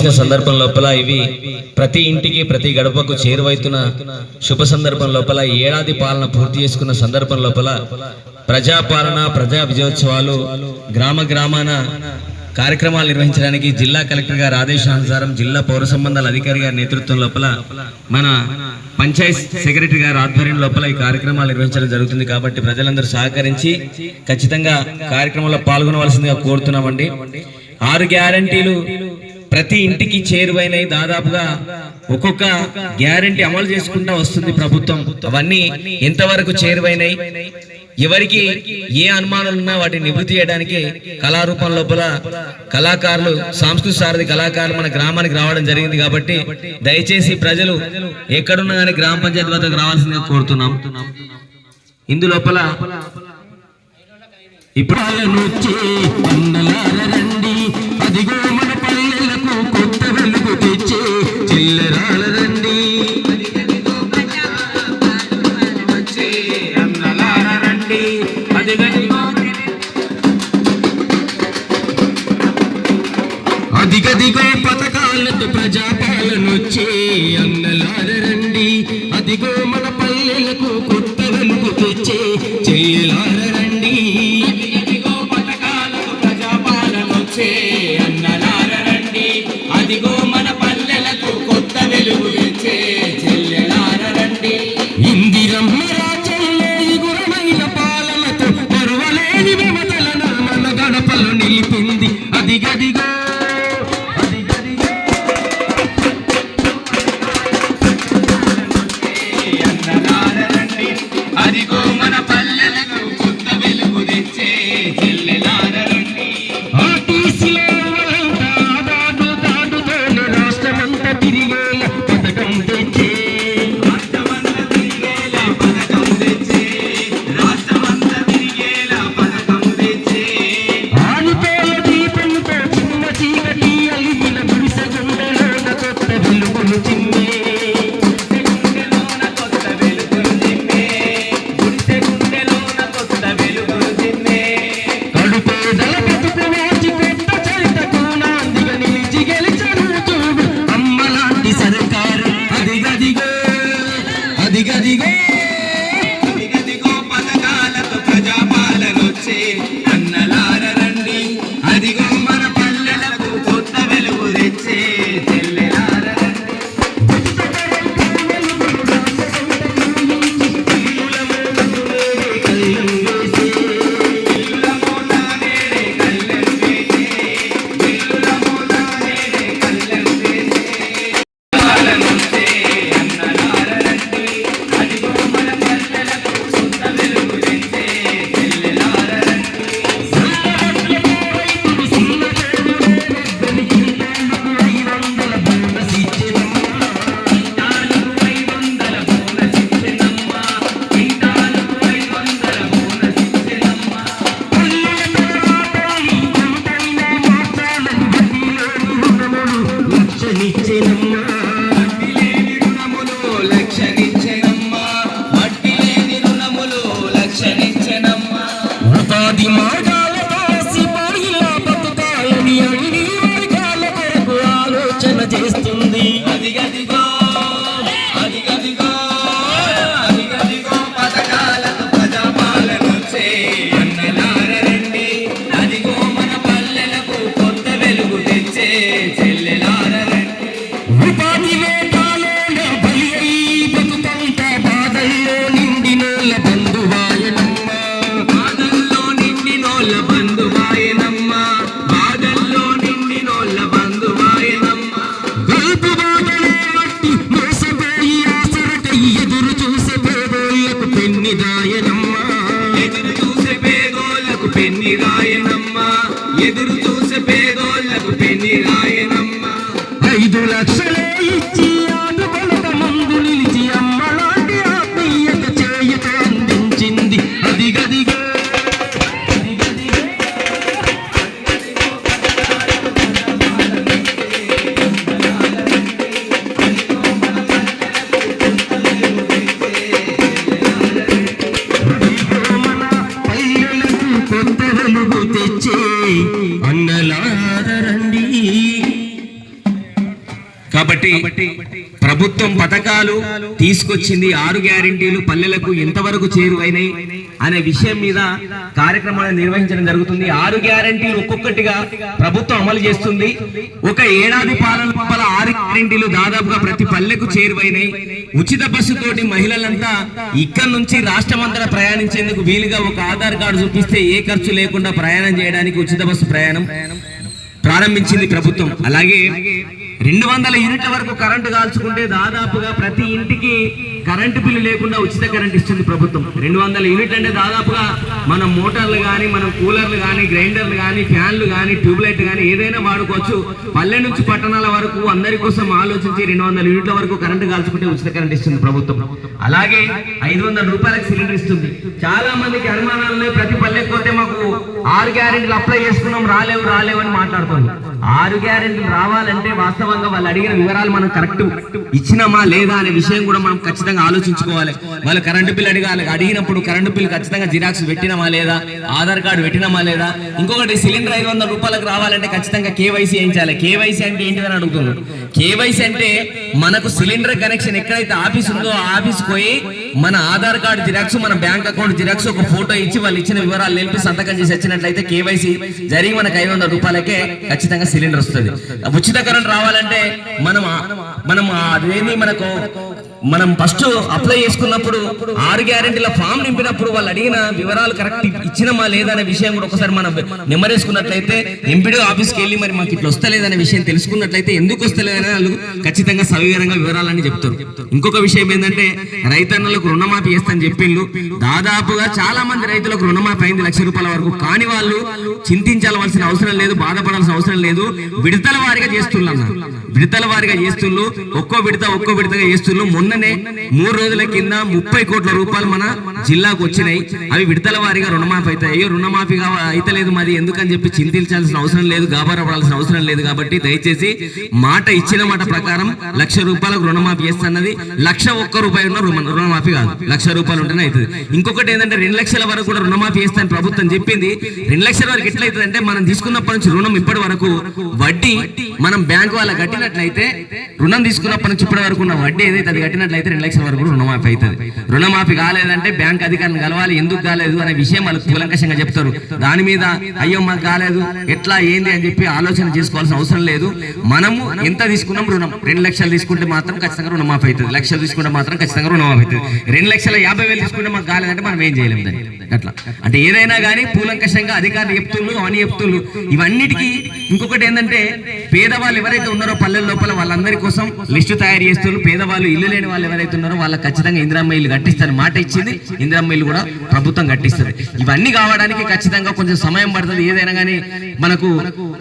వచ్చిన సందర్భం లోపల ఇవి. ప్రతి ఇంటికి ప్రతి గడపకు చేరువైతున్న శుభ సందర్భం లోపల ఏడాది పాలన పూర్తి చేసుకున్న సందర్భం లోపల ప్రజాపాలన ప్రజా విజయోత్సవాలు గ్రామ గ్రామాన కార్యక్రమాలు నిర్వహించడానికి జిల్లా కలెక్టర్ గారి ఆదేశానుసారం జిల్లా పౌర సంబంధాల అధికారి గారి నేతృత్వం లోపల మన పంచాయత్ సెక్రటరీ గారి ఆధ్వర్యం లోపల ఈ కార్యక్రమాలు నిర్వహించడం జరుగుతుంది కాబట్టి ప్రజలందరూ సహకరించి ఖచ్చితంగా కార్యక్రమంలో పాల్గొనవలసిందిగా కోరుతున్నామండి. ఆరు గ్యారంటీలు ప్రతి ఇంటికి చేరువైనవి దాదాపుగా ఒక్కొక్క గ్యారంటీ అమలు చేసుకుంటా వస్తుంది ప్రభుత్వం. అవన్నీ ఎంతవరకు చేరువైనవి? ఎవరికి ఏ అనుమానాలున్నా వాటిని నివృత్తి చేయడానికి కళారూపం లోపల కళాకారులు సాంస్కృతిక సారథి కళాకారులు మన గ్రామానికి రావడం జరిగింది కాబట్టి దయచేసి ప్రజలు ఎక్కడున్నా కానీ గ్రామ పంచాయతీ వద్దకు రావాల్సిందిగా కోరుతున్నాం. ఇందు లోపల ఇప్పుడు இல்லை చేస్తుంది ప్రభుత్వం పథకాలు తీసుకొచ్చింది ఆరు గ్యారెంటీలు పల్లెలకు ఎంతవరకు చేరువైనాయి అనే విషయం మీద కార్యక్రమాన్ని నిర్వహించడం జరుగుతుంది. ఆరు గ్యారంటీలు ఒక్కొక్కటిగా ప్రభుత్వం అమలు చేస్తుంది. ఒక ఏడాది పాలన లోపల ఆరు గ్యారెంటీలు దాదాపుగా ప్రతి పల్లెకు చేరువైనాయి. ఉచిత బస్సు తోటి మహిళలంతా ఇక్కడ నుంచి రాష్ట్రం ప్రయాణించేందుకు వీలుగా ఒక ఆధార్ కార్డు చూపిస్తే ఏ ఖర్చు లేకుండా ప్రయాణం చేయడానికి ఉచిత బస్సు ప్రయాణం ప్రారంభించింది ప్రభుత్వం. అలాగే రెండు వందల యూనిట్ల వరకు కరెంటు కాల్చుకుంటే దాదాపుగా ప్రతి ఇంటికి కరెంటు బిల్లు లేకుండా ఉచిత కరెంట్ ఇస్తుంది ప్రభుత్వం. రెండు వందల యూనిట్లు అంటే దాదాపుగా మనం మోటార్లు కానీ మనం కూలర్లు కానీ గ్రైండర్లు కానీ ఫ్యాన్లు కానీ ట్యూబ్లైట్ కానీ ఏదైనా వాడుకోవచ్చు. పల్లె నుంచి పట్టణాల వరకు అందరి కోసం ఆలోచించి రెండు వందల యూనిట్ల వరకు కరెంటు కాల్చుకుంటే ఉచిత కరెంట్ ఇస్తుంది ప్రభుత్వం. అలాగే ఐదు వందల రూపాయలకు సిలిండర్ ఇస్తుంది. చాలా మందికి అనుమానాలు ప్రతి పల్లెకి పోతే మాకు ఆరు గ్యారెంటీలు అప్లై చేసుకున్నాం. రాలేవు రాలేవు అని మాట్లాడుతుంది. ఆరు గ్యారెంటీలు రావాలంటే వాస్తవంగా వాళ్ళు అడిగిన వివరాలు మనం కరెక్ట్ ఇచ్చినామా లేదా అనే విషయం కూడా మనం ఖచ్చితంగా ఆలోచించుకోవాలి. వాళ్ళు కరెంటు బిల్ అడిగాలి అడిగినప్పుడు కరెంటు బిల్ ఖచ్చితంగా జిరాక్స్ పెట్టినామా లేదా? ఆధార్ కార్డు పెట్టినామా లేదా? ఇంకొకటి సిలిండర్ ఐదు వందల రూపాయలకు రావాలంటే ఖచ్చితంగా కేవైసీ చేయించాలి కేవైసీ అంటే ఏంటిదని అడుగుతున్నారు కేవైసీ అంటే మనకు సిలిండర్ కనెక్షన్ ఎక్కడైతే ఆఫీస్ ఉందో ఆ ఆఫీస్ పోయి మన ఆధార్ కార్డు జిరాక్స్ మన బ్యాంక్ అకౌంట్ జిరాక్స్ ఒక ఫోటో ఇచ్చి వాళ్ళు ఇచ్చిన వివరాలు నిలిపి సంతకం చేసి వచ్చినట్లయితే కేవైసీ జరిగి మనకు ఐదు వందల రూపాయలకే ఖచ్చితంగా సిలిండర్ వస్తుంది. ఉచిత కరెంట్ రావాలంటే మనం మనం అదేమి మనకు మనం ఫస్ట్ అప్లై చేసుకున్నప్పుడు ఆరు గ్యారెంటీల ఫామ్ నింపినప్పుడు వాళ్ళు అడిగిన వివరాలు కరెక్ట్ ఇచ్చినమా లేదనే విషయం కూడా ఒకసారి మనం నెమ్మరేసుకున్నట్లయితే ఎంపీడీ ఆఫీస్కి వెళ్ళి మరి మాకు ఇట్లా వస్తలేదనే విషయం తెలుసుకున్నట్లయితే ఎందుకు వస్తలేదు వాళ్ళు ఖచ్చితంగా సవివరంగా వివరాలని చెప్తారు. ఇంకొక విషయం ఏంటంటే రైతన్నలకు రుణమాఫీ చేస్తాని చెప్పిండ్రు దాదాపుగా చాలా మంది రైతులకు రుణమాఫీ అయింది లక్ష రూపాయల వరకు. కానీ వాళ్ళు చింతించాల్సిన అవసరం లేదు బాధపడాల్సిన అవసరం లేదు. విడతల వారిగా చేస్తున్నారు. విడతల వారిగా చేస్తున్నారు ఒక్కో విడత ఒక్కో విడతగా చేస్తున్నారు మొన్ననే మూడు రోజుల కింద ముప్పై కోట్ల రూపాయలు మన జిల్లాకు వచ్చినాయి. అవి విడతల వారిగా రుణమాఫీ అవుతాయి. అయ్యో రుణమాఫీ అయితలేదు మరి ఎందుకని చెప్పి చింతించాల్సిన అవసరం లేదు గాబరా పడాల్సిన అవసరం లేదు కాబట్టి దయచేసి మాట ఇచ్చిన మాట ప్రకారం లక్ష రూపాయలకు రుణమాఫీ చేస్తున్నది లక్ష ఒక్క రూపాయి ఉన్న రుణమాఫీ కాదు. లక్ష రూపాయలు ఉంటేనే అవుతుంది. ఇంకొకటి ఏంటంటే రెండు లక్షల వరకు కూడా రుణమాఫీ చేస్తాను ప్రభుత్వం చెప్పింది. రెండు లక్షల వరకు ఎట్లయితుంది అంటే మనం తీసుకున్నప్పటి నుంచి రుణం ఇప్పటి వరకు వడ్డీ మనం బ్యాంక్ వాళ్ళ కట్టినట్లయితే రుణం తీసుకున్నప్పటి నుంచి ఇప్పటి వరకు ఉన్న వడ్డీ ఏదైతే అది కట్టినట్లయితే రెండు లక్షల వరకు రుణమాఫీ అవుతుంది. రుణమాఫీ కాలేదంటే బ్యాంక్ అధికారిని కలవాలి ఎందుకు కాలేదు అనే విషయం వాళ్ళు కూలంకషంగా చెప్తారు. దాని మీద అయ్యో మాకు కాలేదు ఎట్లా ఏంది అని చెప్పి ఆలోచన చేసుకోవాల్సిన అవసరం లేదు. మనము ఎంత తీసుకున్నాం? రుణం. రెండు లక్షలు తీసుకుంటే మాత్రం ఖచ్చితంగా రుణమాఫీ అవుతుంది. లక్షలు తీసుకుంటే మాత్రం ఖచ్చితంగా రుణమాఫీ అవుతుంది. రెండు లక్షల యాభై వేలు తీసుకుంటే మాకు కాలేదంటే మనం ఏం చేయలేము దాన్ని. అట్లా. అంటే ఏదైనా కానీ కూలంకషంగా అధికారులు చెప్తున్నారు అని చెప్తున్నారు. ఇవన్నిటికీ ఇంకొకటి ఏంటంటే పేదవాళ్ళు ఎవరైతే ఉన్నారో పల్లెల లోపల వాళ్ళందరి కోసం లిస్టు తయారు చేస్తున్నారు. పేదవాళ్ళు ఇల్లు లేని వాళ్ళు ఎవరైతే ఉన్నారో వాళ్ళకి ఖచ్చితంగా ఇందిరమ్మ ఇల్లు కట్టిస్తారని మాట ఇచ్చింది. ఇందిరమ్మ ఇల్లు కూడా ప్రభుత్వం కట్టిస్తుంది. ఇవన్నీ కావడానికి ఖచ్చితంగా కొంచెం సమయం పడుతుంది. ఏదైనా కానీ మనకు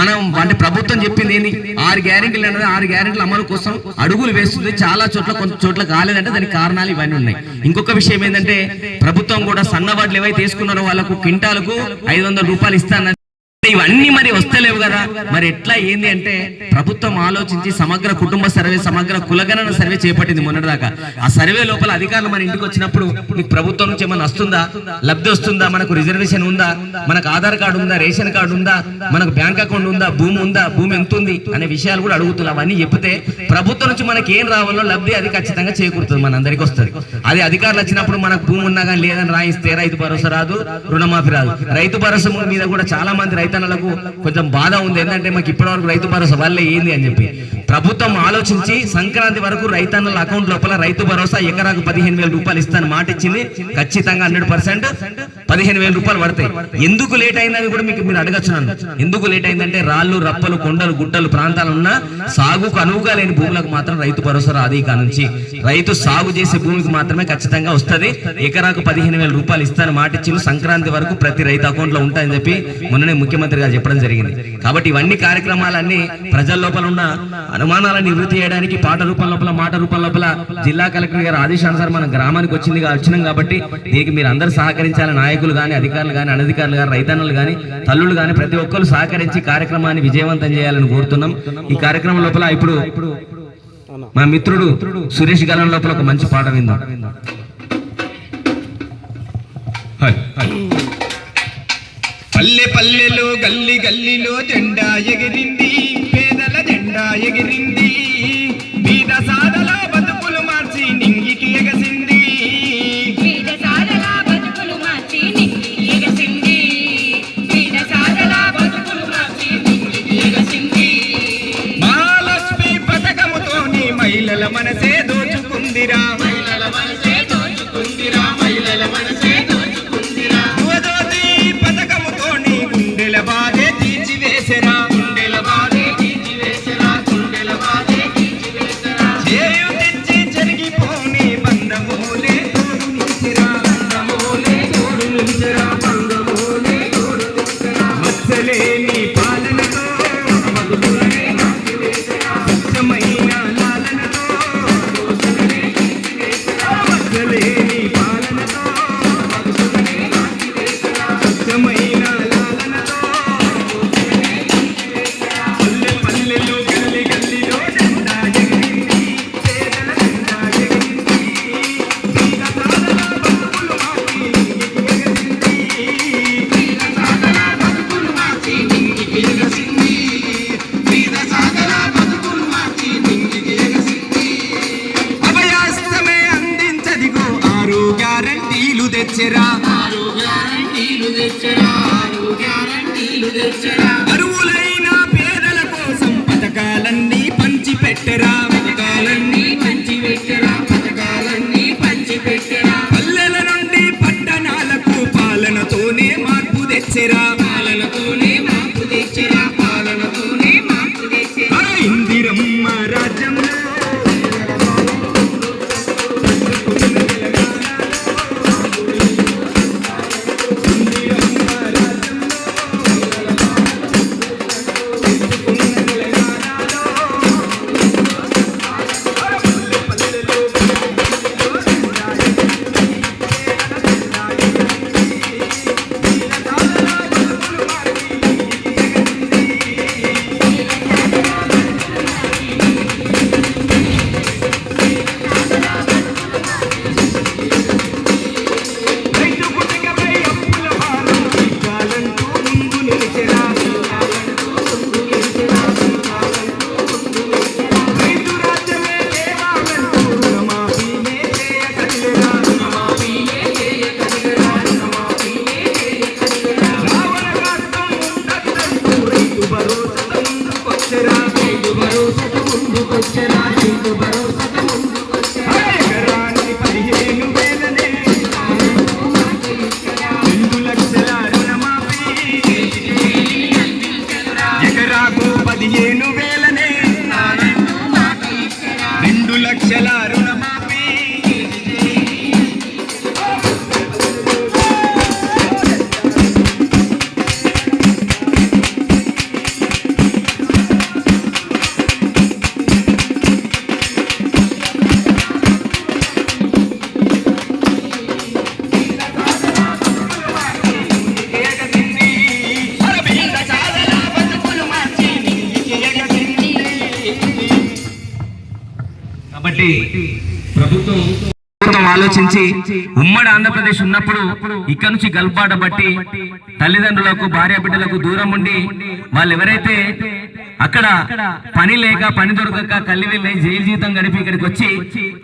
మనం అంటే ప్రభుత్వం చెప్పింది ఏంది? ఆరు గ్యారెంటీలు అనేది ఆరు గ్యారెంటీలు అమలు కోసం అడుగులు వేస్తుంది. చాలా చోట్ల కొంత చోట్ల కాలేదంటే దానికి కారణాలు ఇవన్నీ ఉన్నాయి. ఇంకొక విషయం ఏంటంటే ప్రభుత్వం కూడా సన్నవాట్లు ఏవైతే తీసుకున్నారో వాళ్ళకు క్వింటాలకు ఐదు వందల రూపాయలు ఇస్తానని ఇవన్నీ మరి వస్తలేవు కదా. మరి ఎట్లా ఏంది అంటే ప్రభుత్వం ఆలోచించి సమగ్ర కుటుంబ సర్వే సమగ్ర కులగణన సర్వే చేపట్టింది మొన్నటిదాకా. ఆ సర్వే లోపల అధికారులు మన ఇంటికి వచ్చినప్పుడు మీకు ప్రభుత్వం నుంచి ఏమైనా వస్తుందా? లబ్ధి వస్తుందా? మనకు రిజర్వేషన్ ఉందా? మనకు ఆధార్ కార్డు ఉందా? రేషన్ కార్డు ఉందా? మనకు బ్యాంక్ అకౌంట్ ఉందా? భూమి ఉందా? భూమి ఎంత ఉంది అనే విషయాలు కూడా అడుగుతున్నాం. అవన్నీ చెప్తే ప్రభుత్వం నుంచి మనకి ఏం రావాలో లబ్ధి అది ఖచ్చితంగా చేకూరుతుంది. మన అందరికి వస్తుంది. అది అధికారులు వచ్చినప్పుడు మనకు భూమి ఉన్నా కానీ లేదని రాయిస్తే రైతు భరోసా రాదు రుణమాఫీ రాదు. రైతు భరోసా మీద కూడా చాలా మంది రైతు రైతన్నలకు కొంచెం బాధ ఉంది. ఏంటంటే మాకు ఇప్పటివరకు రైతు భరోసా వల్లే ఏంది అని చెప్పి. ప్రభుత్వం ఆలోచించి సంక్రాంతి వరకు రైతన్నల అకౌంట్ లోపల రైతు భరోసా ఎకరాకు పదిహేను వేల రూపాయలు ఇస్తాను మాట ఇచ్చింది. ఖచ్చితంగా హండ్రెడ్ పర్సెంట్ పదిహేను వేల రూపాయలు పడతాయి. ఎందుకు లేట్ అయిందని కూడా మీకు మీరు అడగచ్చున్నాను. ఎందుకు లేట్ అయిందంటే రాళ్ళు రప్పలు కొండలు గుట్టలు ప్రాంతాలు ఉన్న సాగుకు అనువుగా లేని భూములకు మాత్రం రైతు భరోసా రాదు ఇక నుంచి రైతు సాగు చేసే భూమికి మాత్రమే ఖచ్చితంగా వస్తుంది. ఎకరాకు పదిహేను వేల రూపాయలు ఇస్తాను మాట ఇచ్చింది సంక్రాంతి వరకు ప్రతి రైతు అకౌంట్లో ఉంటాయని చెప్పి మొన్ననే ముఖ్యమంత్రి గారు చెప్పడం జరిగింది. కాబట్టి ఇవన్నీ కార్యక్రమాలన్నీ ప్రజల లోపల ఉన్న అనుమానాలను నివృత్తి చేయడానికి పాట రూపం లోపల మాట రూపం లోపల జిల్లా కలెక్టర్ గారు ఆదేశానుసారం మన గ్రామానికి వచ్చింది వచ్చినాం కాబట్టి దీనికి మీరు అందరూ సహకరించాలి. నాయకులు కానీ అధికారులు కానీ అనధికారులు కానీ రైతన్నలు కానీ తల్లులు కానీ ప్రతి ఒక్కరు సహకరించి కార్యక్రమాన్ని విజయవంతం చేయాలని కోరుతున్నాం. ఈ కార్యక్రమం లోపల ఇప్పుడు మా మిత్రుడు సురేష్ గలం లోపల ఒక మంచి పాట విందాం. పల్లె పల్లెలో గల్లి గల్లిలో జెండా ఎగిరింది పేదల జెండా ఎగిరింది. మీద సాధలో బతుకులు మార్చి నింగికి ఎగసింది. బతుకులు మార్చి నింగికి ఎగసింది. మహాలక్ష్మి పథకముతోని మహిళల మనసే దోచుకుందిరా. ప్రభుత్వం ఆలోచించి ఉమ్మడి ఆంధ్రప్రదేశ్ ఉన్నప్పుడు ఇక్కడ నుంచి గల్పాట బట్టి తల్లిదండ్రులకు భార్య బిడ్డలకు దూరం ఉండి వాళ్ళు ఎవరైతే అక్కడ పని లేక పని దొరకక కల్లి వెళ్ళి జైలు జీవితం గడిపి ఇక్కడికి వచ్చి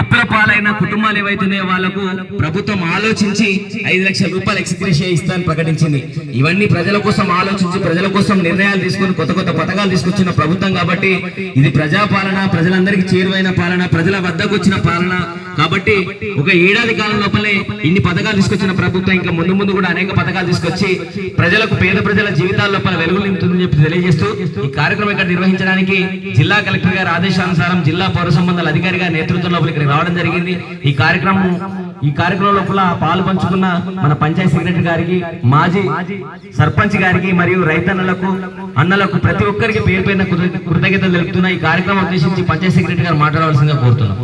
అప్రపాలైన కుటుంబాలు ఏవైతున్నాయో వాళ్ళకు ప్రభుత్వం ఆలోచించి ఐదు లక్షల రూపాయలు ఎక్స్గ్రేషియా ఇస్తానని ప్రకటించింది. ఇవన్నీ ప్రజల కోసం ఆలోచించి ప్రజల కోసం నిర్ణయాలు తీసుకొని కొత్త కొత్త పథకాలు తీసుకొచ్చిన ప్రభుత్వం కాబట్టి ఇది ప్రజాపాలన ప్రజలందరికీ చేరువైన పాలన ప్రజల వద్దకు వచ్చిన పాలన కాబట్టి ఒక ఏడాది కాలం లోపలే ఇన్ని పథకాలు తీసుకొచ్చిన ప్రభుత్వం ఇంకా ముందు ముందు కూడా అనేక పథకాలు తీసుకొచ్చి ప్రజలకు పేద ప్రజల జీవితాల లోపల వెలుగులు నింపుతుందని చెప్పి తెలియజేస్తూ ఈ కార్యక్రమం ఇక్కడ నిర్వహించడానికి జిల్లా కలెక్టర్ గారి ఆదేశానుసారం జిల్లా పౌర సంబంధాల అధికారి గారి నేతృత్వం లోపల ఇక్కడ రావడం జరిగింది. ఈ కార్యక్రమం ఈ కార్యక్రమం లోపల పాలు పంచుకున్న మన పంచాయతీ సెక్రటరీ గారికి మాజీ సర్పంచ్ గారికి మరియు రైతన్నలకు అన్నలకు ప్రతి ఒక్కరికి పేరు పైన కృతజ్ఞతలు తెలుపుతున్న ఈ కార్యక్రమం ఉద్దేశించి పంచాయతీ సెక్రటరీ గారు మాట్లాడవలసిందిగా కోరుతున్నాం.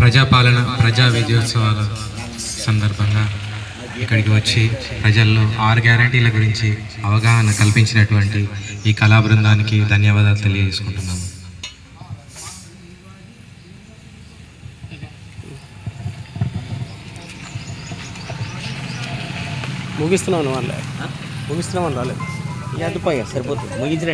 ప్రజాపాలన ప్రజా విజయోత్సవాల సందర్భంగా ఇక్కడికి వచ్చి ప్రజల్లో ఆరు గ్యారంటీల గురించి అవగాహన కల్పించినటువంటి ఈ కళా బృందానికి ధన్యవాదాలు తెలియజేసుకుంటున్నాము ముగిస్తున్నాను వాళ్ళే ముగిస్తున్నామని రాలేదు. సరిపోతుంది. ముగించిన